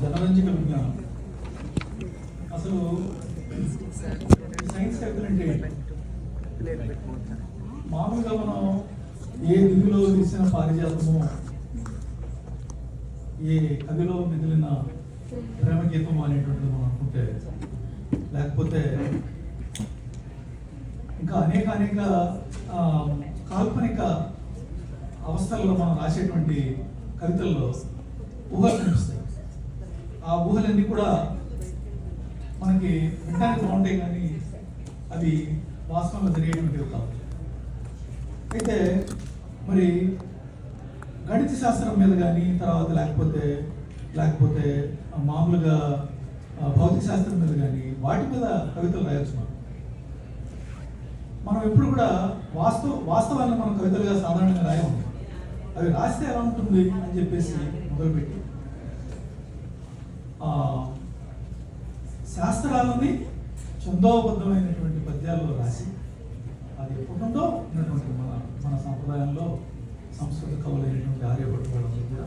జనరంజక విజ్ఞానం అసలు సైన్స్ కవితలంటే మామూలుగా మనం ఏ దిగులో తీసిన పారిజాతము ఏ కవిలో మిగిలిన ప్రేమ గీతము అనేటువంటిది మనం అనుకుంటే లేకపోతే ఇంకా అనేక అనేక కాల్పనిక అవస్థల్లో మనం రాసేటువంటి కవితల్లో ఊహలు కనిపిస్తాయి. ఊహలన్నీ కూడా మనకి వినడానికి బాగుంటాయి కానీ అవి వాస్తవంలో జరిగేటువంటివి కావు అయితే మరి గణిత శాస్త్రం మీద కానీ తర్వాత లేకపోతే లేకపోతే మామూలుగా భౌతిక శాస్త్రం మీద కానీ వాటి మీద కవితలు రాయొచ్చు మనం. మనం ఎప్పుడు కూడా వాస్తవ వాస్తవాన్ని మనం కవితలుగా సాధారణంగా రాయము. అవి రాస్తే ఎలా ఉంటుంది అని చెప్పేసి మొదలుపెట్టి శాస్త్రాలని ఛందోబద్ధమైనటువంటి పద్యాల్లో రాసి అది ఎప్పుడుందో ఉన్నటువంటి మన మన సంప్రదాయంలో సంస్కృత కవులైనటువంటి ఆర్యభట్టు వాళ్ళందరూ కూడా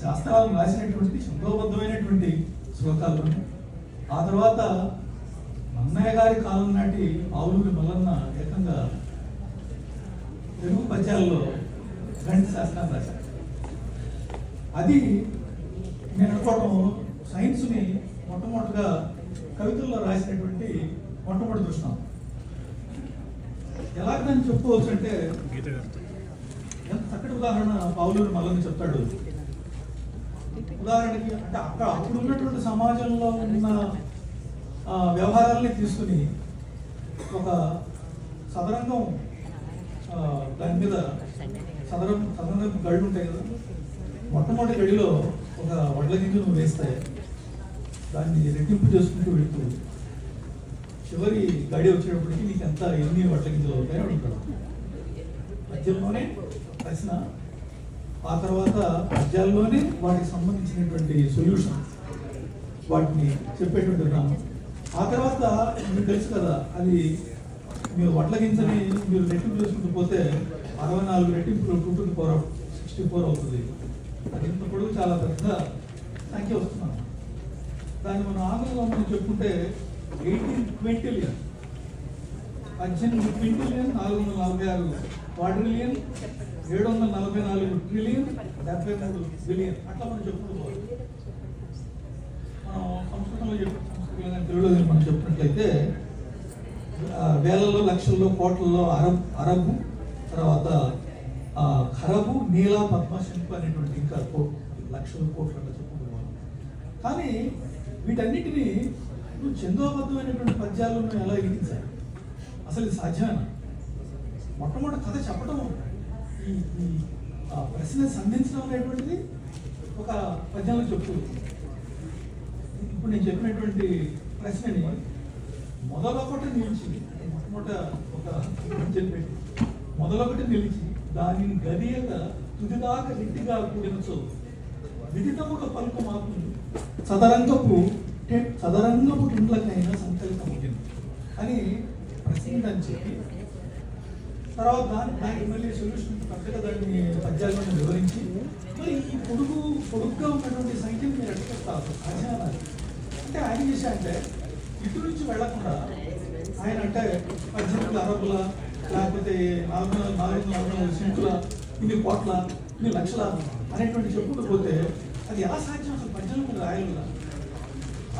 శాస్త్రాలను రాసినటువంటి ఛందోబద్ధమైనటువంటి శ్లోకాలను ఆ తర్వాత నన్నయ్య గారి కాలం నాటి ఆవులూరి మల్లన్న ఏకంగా తెలుగు పద్యాల్లో గణిత శాస్త్రాన్ని రాశారు. అది నేను అనుకోవడం సైన్స్ని మొట్టమొదటిగా కవితల్లో రాసినటువంటి మొట్టమొదటి దృష్టాం నేను చెప్పుకోవచ్చు అంటే ఎంత చక్కటి ఉదాహరణ పావులూరు మల్లని చెప్తాడు. ఉదాహరణకి అంటే అక్కడ అప్పుడు ఉన్నటువంటి సమాజంలో ఉన్న వ్యవహారాలని తీసుకుని ఒక సదరంగం దాని మీద సదరం సదరంగం గళ్ళు ఉంటాయి కదా. మొట్టమొదటి గడిలో ఒక వడ్ల గింజను వేస్తాయి. దాన్ని రెట్టింపు చేసుకుంటూ వెళుతూ చివరి గడి వచ్చేటప్పటికి నీకు ఎంత ఎన్ని వడ్ల గింజలు అవుతాయో అడుగుతాడు పద్యంలోనే ప్రశ్న ఆ తర్వాత పద్యాల్లోనే వాటికి సంబంధించినటువంటి సొల్యూషన్ వాటిని చెప్పేటువంటి విధానం ఆ తర్వాత మీకు తెలుసు కదా అది మీరు వడ్ల గింజని మీరు రెట్టింపు చేసుకుంటూ పోతే అరవై నాలుగు రెట్టింపులు two to four sixty four అవుతుంది. అది ఇంత పొడుగు చాలా పెద్ద సంఖ్య వస్తున్నాను దాన్ని మనం ఆంగ్లంలో మనం చెప్పుకుంటే ఎయిటీన్ క్వింటిలియన్. పద్దెనిమిది క్వింటిలియన్ నాలుగు వందల నలభై ఆరు క్వాడ్రిలియన్ ఏడు వందల నలభై నాలుగు ట్రిలియన్ డెబ్బై మూడు బిలియన్. అట్లా మనం చెప్పుకోవాలి. మనం సంస్కృతంలో చెప్పు తెలుగులో మనం చెప్పినట్లయితే వేలలో లక్షల్లో కోట్లలో అరబ్ అరబు తర్వాత ఖరబు నీలా పద్మ శంకు అనేటువంటి ఇంకా లక్షల కోట్లు అట్లా చెప్పుకుంటూ కానీ వీటన్నిటిని నువ్వు చందోబద్ధమైనటువంటి పద్యాలు నువ్వు ఎలా ఎదిగించాలి అసలు ఇది సాధ్యమేనా? మొట్టమొదటి కథ చెప్పడం ఈ ఈ ఆ ప్రశ్న సంధించడం అనేటువంటిది ఒక పద్యంలో చెప్తూ ఇప్పుడు నేను చెప్పినటువంటి ప్రశ్నని మొదలొకటి నిలిచి అంటే మొట్టమొదట ఒక చెప్పేది. మొదలొకటి నిలిచి దానిని గదియక తుదిదాకా రిట్టిగా కూడినచో విదితముగా పలుకు మాకుంది సదరంగపు టె- సదరంగపు టుండ్లకైనా సంకల్పముగింది అని ప్రశ్నించని చెప్పి తర్వాత దాని దానికి మళ్ళీ సొల్యూషన్ పెద్దగా దాన్ని పద్యాలను వివరించి మరి ఈ పొడుగు పొడుగ్గా ఉన్నటువంటి సంఖ్యను మీరు అడిగిస్తారు అధ్యయనాలు అంటే ఆయన చేసే అంటే ఇటు నుంచి వెళ్ళకుండా ఆయన అంటే పద్దెనిమిది అరబుల లేకపోతే నాలుగు వందల నాలుగు వందల నాలుగు సింకుల ఇన్ని కోట్ల ఇన్ని లక్షల అనేటువంటి చెప్పుకుంటూ పోతే అది ఎలా సాధ్యం అసలు పద్యాలు మీరు రాయగలరా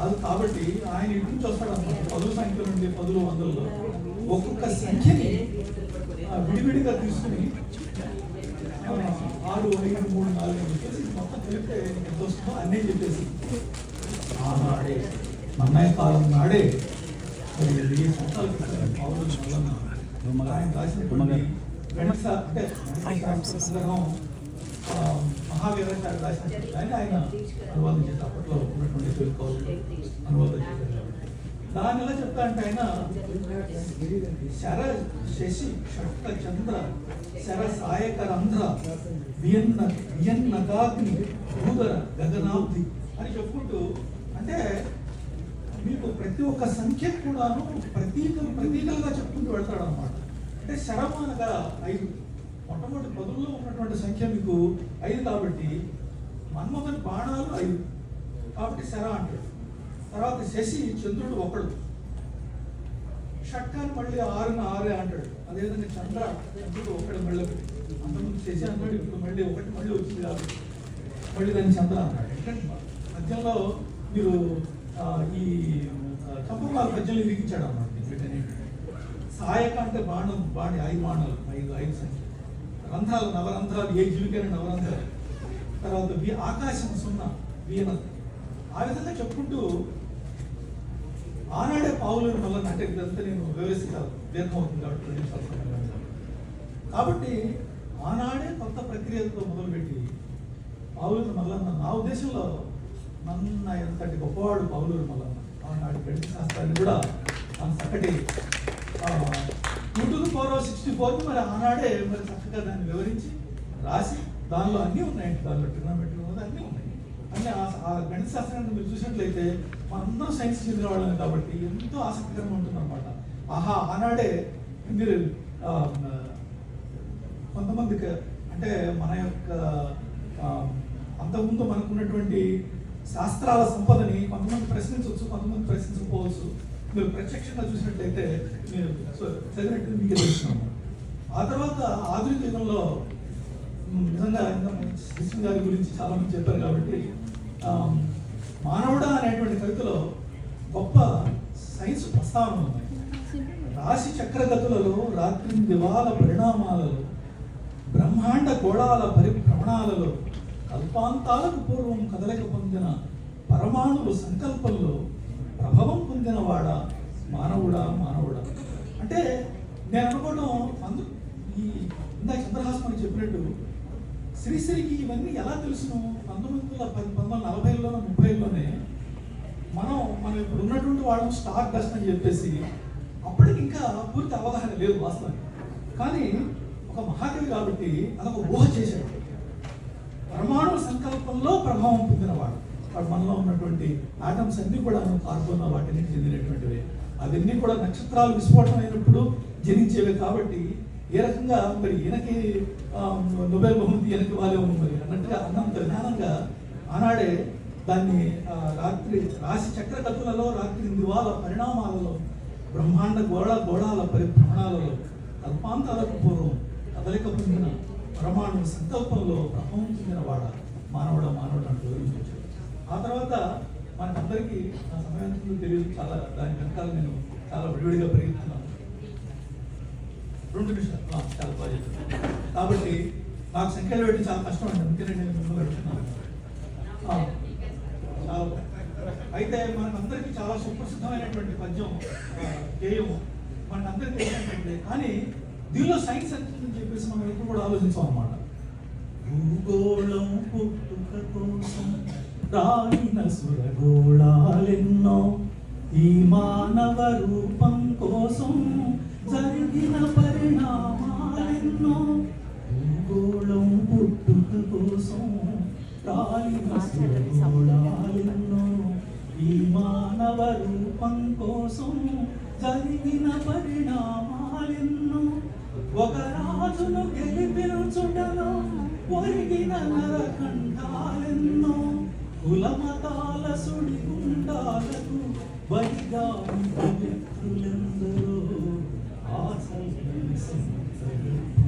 అది కాబట్టి ఆయన ఇటు నుంచి వస్తాడు అనమాట పదుల సంఖ్య నుండి పదులు వందల్లో. ఒక్కొక్క సంఖ్యని ఆ, విడివిడిగా తీసుకుని ఆరు ఐదు మూడు నాలుగు అని చెప్పేసి మొత్తం కలిపితే ఎంత వస్తుందో అన్నీ చెప్పేసి. ఆనాడే మన్నయ్య కాలం నాడే. మరి ఆయన గణిత అంటే సంగ్రహం ఆ, మహావీరాచార్య రాసినటువంటి దాన్ని ఆయన అనువాదం చేసి అప్పట్లో ఉన్నటువంటి అనువాదం చేశారు దాన్ని ఎలా చెప్తా అంటే ఆయన శర శశి షట్క చంద్ర శర సాయక రంధ్ర వియన్న వియన్నగాగ్ని భూదర గగనాబ్ది అని చెప్పుకుంటూ అంటే మీకు ప్రతి ఒక్క సంఖ్య కూడాను ప్రతీకలు ప్రతీకలుగా చెప్పుకుంటూ వెళ్తాడు అనమాట అంటే శరం అనగా ఐదు. మొట్టమొదటి పదుల్లో ఉన్నటువంటి సంఖ్య మీకు ఐదు కాబట్టి మన్మథుని బాణాలు ఐదు. కాబట్టి శర అంటాడు తర్వాత శశి చంద్రుడు ఒకడు. షట్కాన్ని మళ్ళీ ఆరున ఆరే అంటాడు. అదేవిధంగా చంద్ర చంద్రుడు ఒకటి మళ్ళీ ఒకటి. అంతకుముందు శశి అన్నాడు ఇప్పుడు మళ్ళీ ఒకటి మళ్ళీ వచ్చింది కాబట్టి. మళ్ళీ దాన్ని చంద్ర అన్నాడు ఎందుకంటే మధ్యంలో మీరు ఈ చంపమాల పద్యంలో విధించాడు అన్నమాట. సాయక సహాయక అంటే బాణం బాణి ఐదు బాణాలు ఐదు ఐదు సంఖ్య రంధ్రాలు నవరంధ్రాలు ఏ జీవికైన నవరంధ్రాలు. తర్వాత వి ఆకాశం సున్నా వీణ ఆ విధంగా చెప్పుకుంటూ ఆనాడే పావులను వల్ల అంటే ఇదంతా నేను వివరిస్తాను దీర్ఘం అవుతుంది కాబట్టి కాబట్టి ఆనాడే కొత్త ప్రక్రియతో మొదలుపెట్టి పావులు మల్లన్న నా ఉద్దేశంలో నన్న ఎంతటి గొప్పవాడు పావులూరు మల్లన్న. ఆనాడు గణిత శాస్త్రాన్ని కూడా మన చక్కటి two to four sixty four మరి ఆనాడే మరి చక్కగా దాన్ని వివరించి రాసి దానిలో అన్నీ ఉన్నాయండి. దానిలో ట్రిగ్నోమెట్రీ ఉన్నది అన్నీ ఉన్నాయి. అన్ని ఆ- గణిత శాస్త్రాన్ని మీరు చూసినట్లయితే మనందరం సైన్స్ చెందిన వాళ్ళమే కాబట్టి ఎంతో ఆసక్తికరంగా ఉంటుంది అనమాట ఆహా ఆనాడే మీరు కొంతమందికి అంటే మన యొక్క అంతకుముందు మనకున్నటువంటి శాస్త్రాల సంపదని కొంతమంది ప్రశ్నించవచ్చు కొంతమంది ప్రశ్నించకపోవచ్చు. మీరు ప్రత్యక్షంగా చూసినట్లయితే మీరు చదివినట్టు మీకు తెలుస్తున్నాము ఆ తర్వాత ఆధునిక యుగంలో నిజంగా శిశు గారి గురించి చాలామంది చెప్పారు కాబట్టి మానవుడ మానవుడా అనేటువంటి కవితలో గొప్ప సైన్స్ ప్రస్తావన ఉంది. రాశి చక్రగతులలో రాత్రి దివాల పరిణామాలలో బ్రహ్మాండ గోళాల పరిభ్రమణాలలో కల్పాంతాలకు పూర్వం కదలిక పొందిన పరమాణువు సంకల్పంలో ప్రభావం పొందినవాడా మానవుడా మానవుడా. అంటే నేను అనుకోవడం అందు ఈ ఇందాక చంద్రహాస్ చెప్పినట్టు శ్రీశ్రీకి ఇవన్నీ ఎలా తెలుసును? పంతొమ్మిది వందల పది పంతొమ్మిది వందల నలభైలోనో ముప్పైలోనే మనం మనం ఇప్పుడు ఉన్నటువంటి వాళ్ళం స్టార్ డస్ట్ అని చెప్పేసి అప్పటికి ఇంకా పూర్తి అవగాహన లేదు వాస్తవానికి. కానీ ఒక మహాకవి కాబట్టి అదొక ఊహ చేశాడు. పరమాణు సంకల్పంలో ప్రభావం పొందినవాడు వాడు మనలో ఉన్నటువంటి ఆటమ్స్ అన్ని కూడా కార్బన్ వాటిని చెందినటువంటివి. అవన్నీ కూడా నక్షత్రాలు విస్ఫోటనం అయినప్పుడు జనించేవి కాబట్టి ఏ రకంగా మరి ఈయనకి నొబెల్ బహుమతి ఈయనకి వాళ్ళేమో మరి? అన్నట్టుగా అన్నంత జ్ఞానంగా ఆనాడే దాన్ని రాత్రి రాశి చక్రకతులలో రాత్రి దివాల పరిణామాలలో బ్రహ్మాండ గోడ గోడాల పరిభ్రమణాలలో కల్పాంతాలకు పూర్వం కదలిక పొందిన పరమాణు సంకల్పంలో ప్రభావం చెందిన వాడ మానవుడ మానవుడు అంటూ ఆ తర్వాత మనకందరికీ ఆ సమయానికి తెలియదు చాలా దాని వెనకాల నేను చాలా విడివిడిగా పెరుగుతున్నాను రెండు నిమిషాలు. చాలా బాగా కాబట్టి నాకు సంఖ్యలు పెట్టి చాలా కష్టం అండి అందుకనే నేను ముందు పెడుతున్నాను చాలా అయితే మనందరికీ చాలా సుప్రసిద్ధమైనటువంటి పద్యం ఆ, గేయం మనందరికీ ఏంటంటే కానీ దీనిలో సైన్స్ ఎంత ఉందని చెప్పేసి మనం ఎప్పుడు కూడా ఆలోచించాం అన్నమాట భూగోళం పుట్టుక కోసం రాయిన సురగోళాలెన్నో ఈ మానవ రూపం కోసం జరిగిన పరిణామాలెన్నో భూగోళం పుట్టుక కోసం రాయిన సురగోళాలెన్నో ఈ మానవ రూపం కోసం జరిగిన పరిణామాలెన్నో ఒక రాజును గెలిపించుటలో ఒరిగిన నరకంఠాలెన్నో కులమతాల సుడిగుండాలకు బలిగా వ్యక్తులెందరో ఆశల్ని సంతరింపు